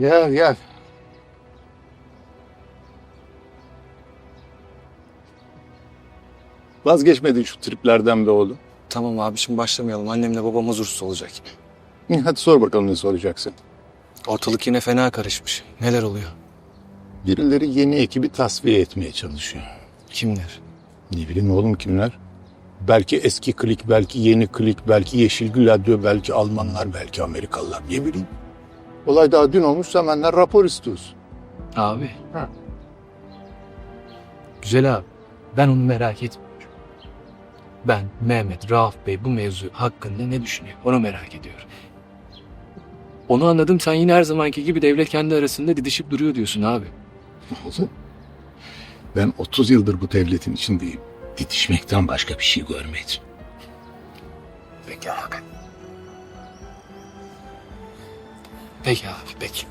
Gel gel. Vazgeçmedin şu triplerden be oğlum. Tamam abi şimdi başlamayalım. Annemle babam huzursuz olacak. İyi, Hadi sor bakalım ne soracaksın. Ortalık yine fena karışmış. Neler oluyor? Birileri yeni ekibi tasfiye etmeye çalışıyor. Kimler? Ne bileyim oğlum kimler? Belki eski klik, belki yeni klik, belki Yeşilgül Radyo, belki Almanlar, belki Amerikalılar. Ne bileyim. Olay daha dün olmuş hemenler rapor istiyoruz. Abi. Ha. Güzel abi. Ben onu merak etmiyorum. Ben, Mehmet, Rauf Bey bu mevzu hakkında ne düşünüyor? Onu merak ediyorum. Onu anladım. Sen yine her zamanki gibi devlet kendi arasında didişip duruyor diyorsun abi. Oğlum, Ben 30 yıldır bu devletin içindeyim. Didişmekten başka bir şey görmedim. Peki abi. Peki abi, peki.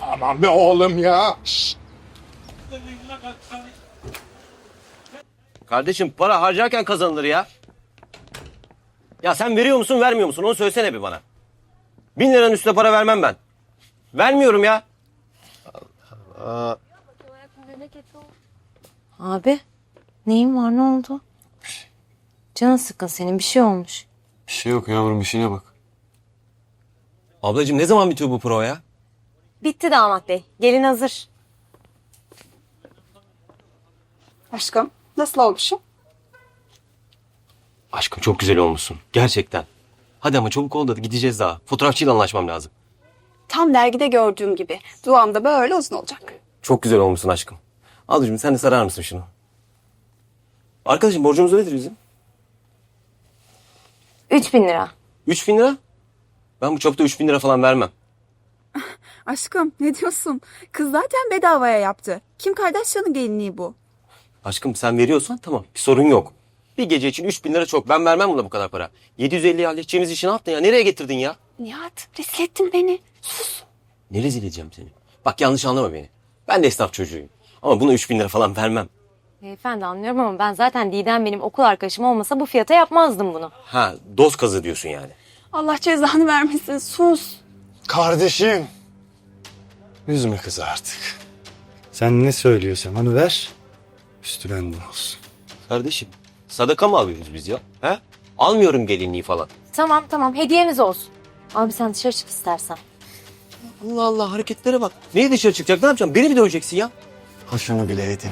Aman be oğlum ya. Kardeşim para harcarken kazanılır ya. Ya sen veriyor musun vermiyor musun onu söylesene bir bana. Bin liranın üstüne para vermem ben. Vermiyorum ya. Abi neyin var ne oldu? Canın sıkkın senin bir şey olmuş. Bir şey yok yavrum işine bak. Ablacığım ne zaman bitiyor bu pro ya? Bitti damat bey. Gelin hazır. Aşkım nasıl olmuşum? Aşkım çok güzel olmuşsun. Gerçekten. Hadi ama çabuk ol da gideceğiz daha. Fotoğrafçıyla anlaşmam lazım. Tam dergide gördüğüm gibi. Duam da böyle uzun olacak. Çok güzel olmuşsun aşkım. Ablacığım sen de sarar mısın şunu? Arkadaşım borcumuz nedir bizim? 3000 lira. 3000 lira. Ben bu çöpte 3000 lira falan vermem. Aşkım ne diyorsun? Kız zaten bedavaya yaptı. Kim Kardashian'ın gelinliği bu? Aşkım sen veriyorsan tamam bir sorun yok. Bir gece için 3000 lira çok. Ben vermem buna bu kadar para. 750'yi halledeceğimiz işi ne yaptın ya? Nereye getirdin ya? Nihat rezil ettin beni. Ne rezil edeceğim seni? Bak yanlış anlama beni. Ben de esnaf çocuğuyum. Ama buna 3000 lira falan vermem. Beyefendi anlıyorum ama ben zaten Didem benim okul arkadaşım olmasa bu fiyata yapmazdım bunu. Ha doz kazı diyorsun yani. Allah cezanı vermesin sus. Kardeşim. Üzme kızı artık. Sen ne söylüyorsan onu ver. Üstüne olsun. Kardeşim sadaka mı alıyoruz biz ya? He? Almıyorum gelinliği falan. Tamam tamam hediyemiz olsun. Abi sen dışarı çık istersen. Allah Allah hareketlere bak. Neye dışarı çıkacak ne yapacağım? Beni mi döveceksin ya? Hoşunu bile edin.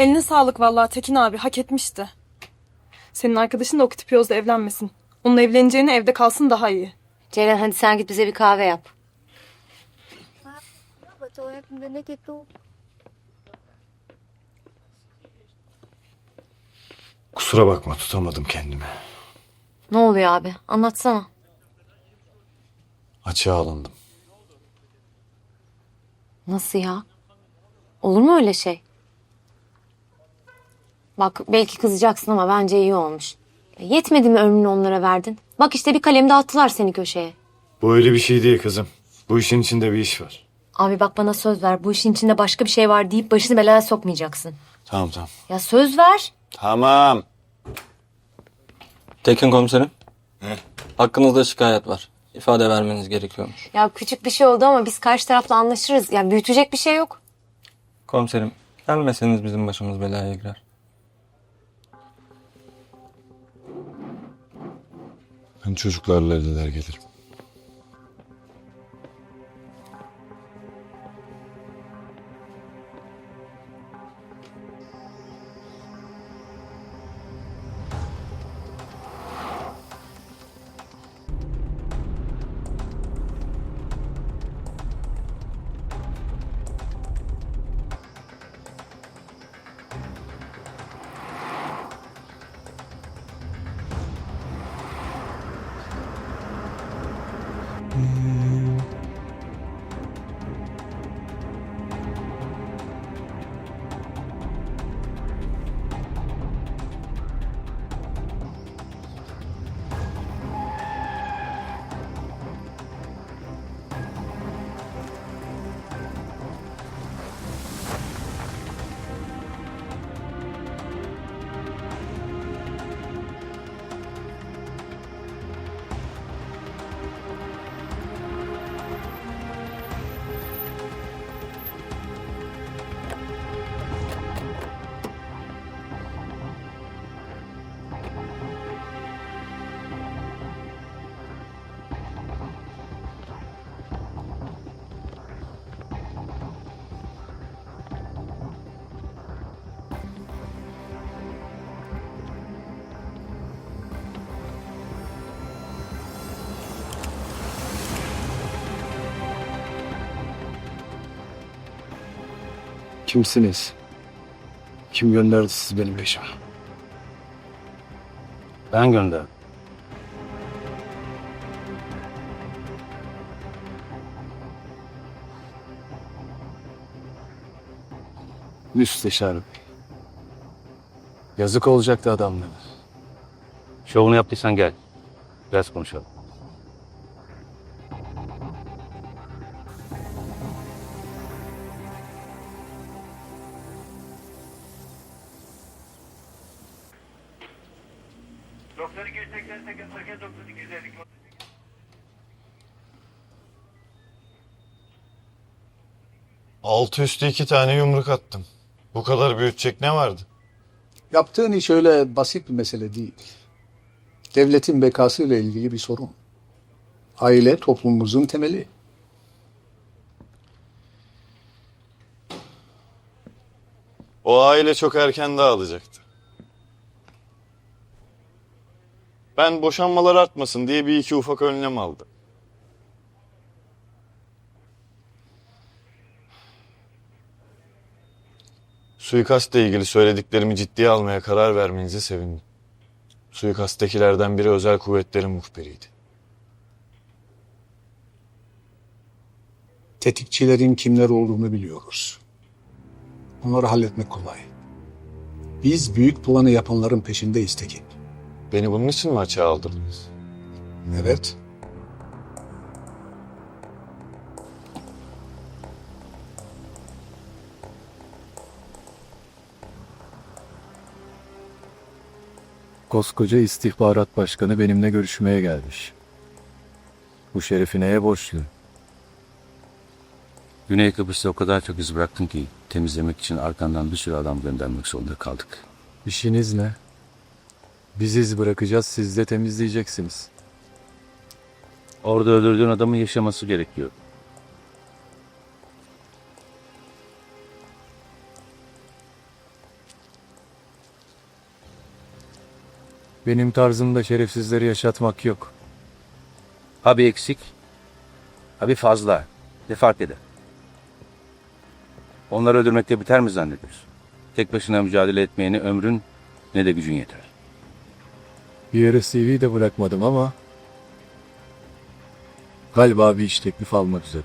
Eline sağlık vallahi Tekin abi hak etmişti. Senin arkadaşın da o kitipiyozla evlenmesin. Onunla evleneceğine evde kalsın daha iyi. Ceylan hadi sen git bize bir kahve yap. Kusura bakma tutamadım kendimi. Ne oluyor abi anlatsana. Açığa alındım. Nasıl ya? Olur mu öyle şey? Bak belki kızacaksın ama bence iyi olmuş. E, Yetmedi mi ömrünü onlara verdin? Bak işte bir kalemde attılar seni köşeye. Bu öyle bir şey değil kızım. Bu işin içinde bir iş var. Abi bak bana söz ver. Bu işin içinde başka bir şey var deyip başını belaya sokmayacaksın. Tamam tamam. Ya söz ver. Tamam. Tekin komiserim. Hakkınızda şikayet var. İfade vermeniz gerekiyormuş. Ya küçük bir şey oldu ama biz karşı tarafla anlaşırız. Ya büyütecek bir şey yok. Komiserim, gelmeseniz bizim başımız belaya girer. Ben çocuklarla eder gelirim. Kimsiniz? Kim gönderdi sizi benim peşime? Ben gönderdim. Müsteşar Bey. Yazık olacaktı adamlara. Şovunu yaptıysan gel. Biraz konuşalım. Altı üstü iki tane yumruk attım. Bu kadar büyütecek ne vardı? Yaptığın iş öyle basit bir mesele değil. Devletin bekasıyla ilgili bir sorun. Aile toplumumuzun temeli. O aile çok erken dağılacaktı. Ben boşanmalar artmasın diye bir iki ufak önlem aldım. Suikastla ilgili söylediklerimi ciddiye almaya karar vermenize sevindim. Suikasttekilerden biri özel kuvvetlerin muhbiriydi. Tetikçilerin kimler olduğunu biliyoruz. Onları halletmek kolay. Biz büyük planı yapanların peşindeyiz Tekin. Beni bunun için mi açığa aldırdınız? Evet. Koskoca istihbarat başkanı benimle görüşmeye gelmiş. Bu şerefi neye borçlu? Güney Kıbrıs'ta o kadar çok iz bıraktın ki temizlemek için arkandan bir sürü adam göndermek zorunda kaldık. İşiniz ne? Biz iz bırakacağız, siz de temizleyeceksiniz. Orada öldürdüğün adamın yaşaması gerekiyor. Benim tarzımda şerefsizleri yaşatmak yok. Ha bir eksik, ha bir fazla. Ne fark eder? Onları öldürmekte biter mi zannediyorsun? Tek başına mücadele etmeyene ömrün ne de gücün yeter. Bir yere CV de bırakmadım ama... Galiba bir iş teklif almak üzere.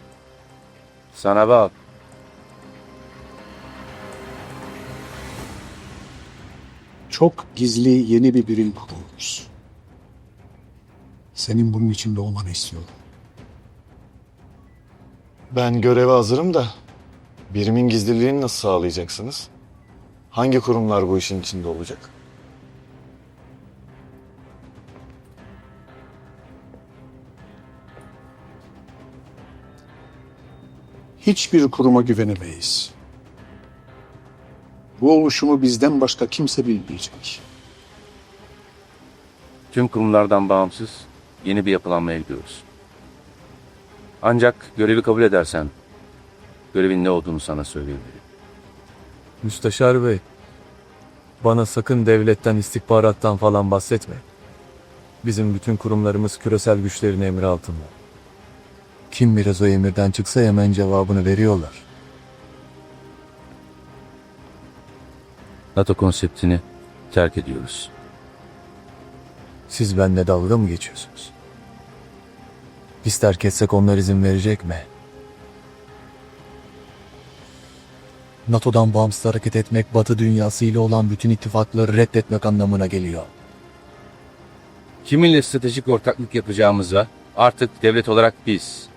Sana bak. Çok gizli yeni bir birim kuruyoruz. Senin bunun içinde olmanı istiyorum. Ben göreve hazırım da birimin gizliliğini nasıl sağlayacaksınız? Hangi kurumlar bu işin içinde olacak? Hiçbir kuruma güvenemeyiz. Bu oluşumu bizden başka kimse bilmeyecek. Tüm kurumlardan bağımsız yeni bir yapılanmaya gidiyoruz. Ancak görevi kabul edersen görevin ne olduğunu sana söyleyebilirim. Müsteşar Bey, bana sakın devletten, istihbarattan falan bahsetme. Bizim bütün kurumlarımız küresel güçlerin emri altında. Kim biraz o emirden çıksa hemen cevabını veriyorlar. NATO konseptini terk ediyoruz. Siz benimle dalga mı geçiyorsunuz? Biz terk etsek onlar izin verecek mi? NATO'dan bağımsız hareket etmek Batı dünyası ile olan bütün ittifakları reddetmek anlamına geliyor. Kiminle stratejik ortaklık yapacağımıza artık devlet olarak biz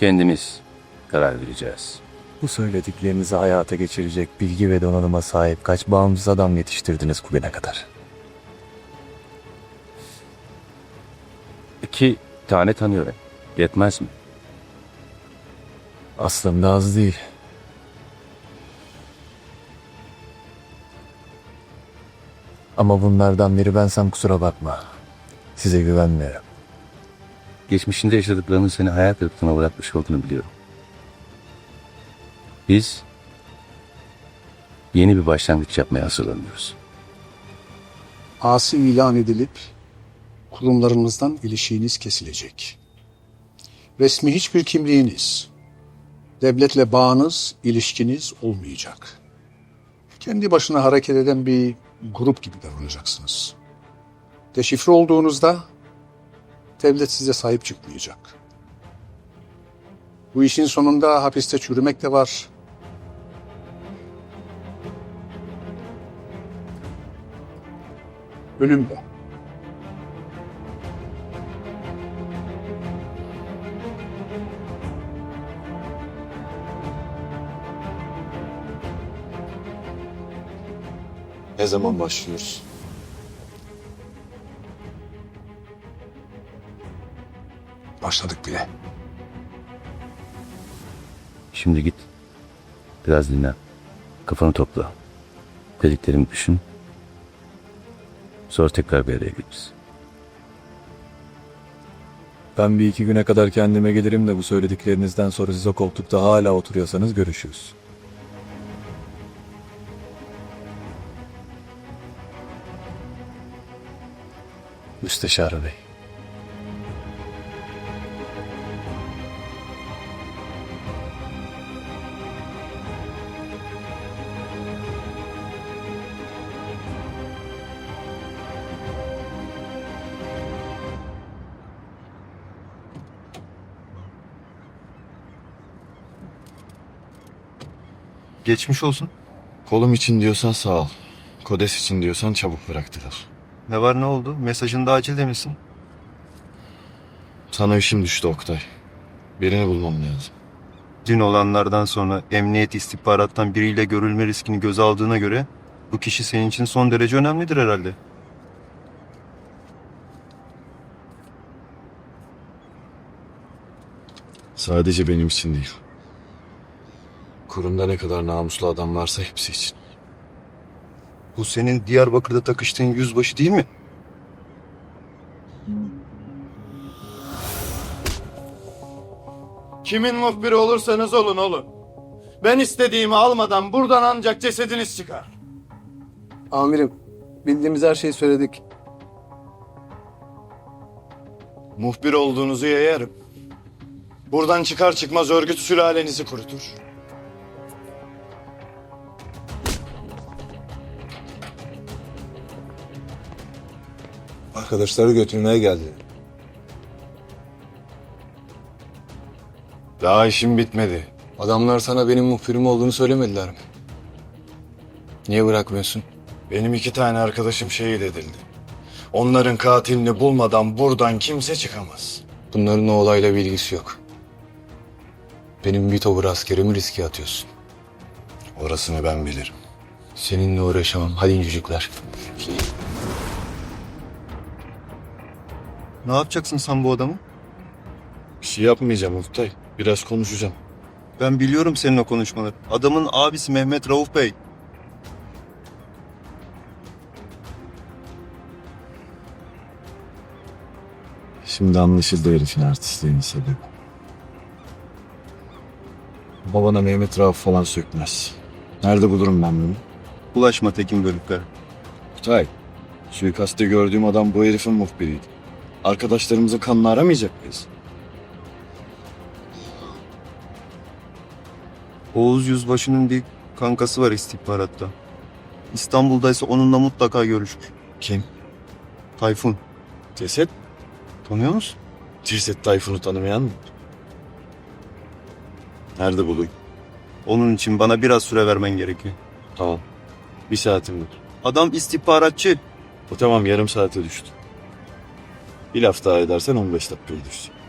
kendimiz karar vereceğiz. Bu söylediklerinizi hayata geçirecek bilgi ve donanıma sahip kaç bağımsız adam yetiştirdiniz bugüne kadar? İki tane tanıyorum. Yetmez mi? Aslında az değil. Ama bunlardan biri bensem kusura bakma. Size güvenmiyorum. Geçmişinde yaşadıklarının seni hayal kırıklığına bırakmış olduğunu biliyorum. Biz yeni bir başlangıç yapmaya hazırlanıyoruz. Asi ilan edilip kurumlarınızdan ilişiğiniz kesilecek. Resmi hiçbir kimliğiniz, Devletle bağınız, ilişkiniz olmayacak. Kendi başına hareket eden bir grup gibi davranacaksınız. Deşifre olduğunuzda devlet size sahip çıkmayacak. Bu işin sonunda hapiste çürümek de var. Ölüm de. Ne zaman başlıyoruz? Başladık bile. Şimdi git. Biraz dinlen. Kafanı topla. Dediklerimi düşün. Sonra tekrar bir araya geliriz. Ben bir iki güne kadar kendime gelirim de bu söylediklerinizden sonra siz o koltukta hala oturuyorsanız görüşürüz. Müsteşar Bey. Geçmiş olsun. Kolum için diyorsan sağ ol. Kodes için diyorsan çabuk bıraktılar. Ne var ne oldu? Mesajında acil demişsin. Sana işim düştü Oktay. Birini bulmam lazım. Dün olanlardan sonra emniyet istihbarattan biriyle görülme riskini göze aldığına göre bu kişi senin için son derece önemlidir herhalde. Sadece benim için değil. Kurumda ne kadar namuslu adam varsa hepsi için. Bu senin Diyarbakır'da takıştığın yüzbaşı değil mi? Kimin muhbiri olursanız olun olun. Ben istediğimi almadan buradan ancak cesediniz çıkar. Amirim, bildiğimiz her şeyi söyledik. Muhbir olduğunuzu yayarım. Buradan çıkar çıkmaz örgüt sülalenizi kurutur. Arkadaşları götürmeye geldi. Daha işim bitmedi. Adamlar sana benim muhbirim olduğunu söylemediler mi? Niye bırakmıyorsun? Benim iki tane arkadaşım şehit edildi. Onların katilini bulmadan buradan kimse çıkamaz. Bunların o olayla bir ilgisi yok. Benim bir tavır askerimi riske atıyorsun. Orasını ben bilirim. Seninle uğraşamam. Hadi çocuklar. Ne yapacaksın sen bu adamı? Bir şey yapmayacağım Oktay. Biraz konuşacağım. Ben biliyorum senin o konuşmaları. Adamın abisi Mehmet Rauf Bey. Şimdi anlaşıldı herifin artistliğinin sebebi. Babana Mehmet Rauf falan sökmez. Nerede bulurum ben bunu? Ulaşma Tekin Bölükler. Kutay, suikaste gördüğüm adam bu herifin muhbiriydi. Arkadaşlarımızın kanını aramayacak mıyız? Oğuz Yüzbaşı'nın bir kankası var istihbaratta. İstanbul'daysa onunla mutlaka görüşür. Kim? Tayfun. Ceset? Tanıyor musun? Ceset Tayfun'u tanımayan mı? Nerede bulayım? Onun için bana biraz süre vermen gerekiyor. Tamam. Bir saatim var. Adam istihbaratçı. O tamam yarım saate düştü. Bir laf daha edersen 15 dakikaya düşecek.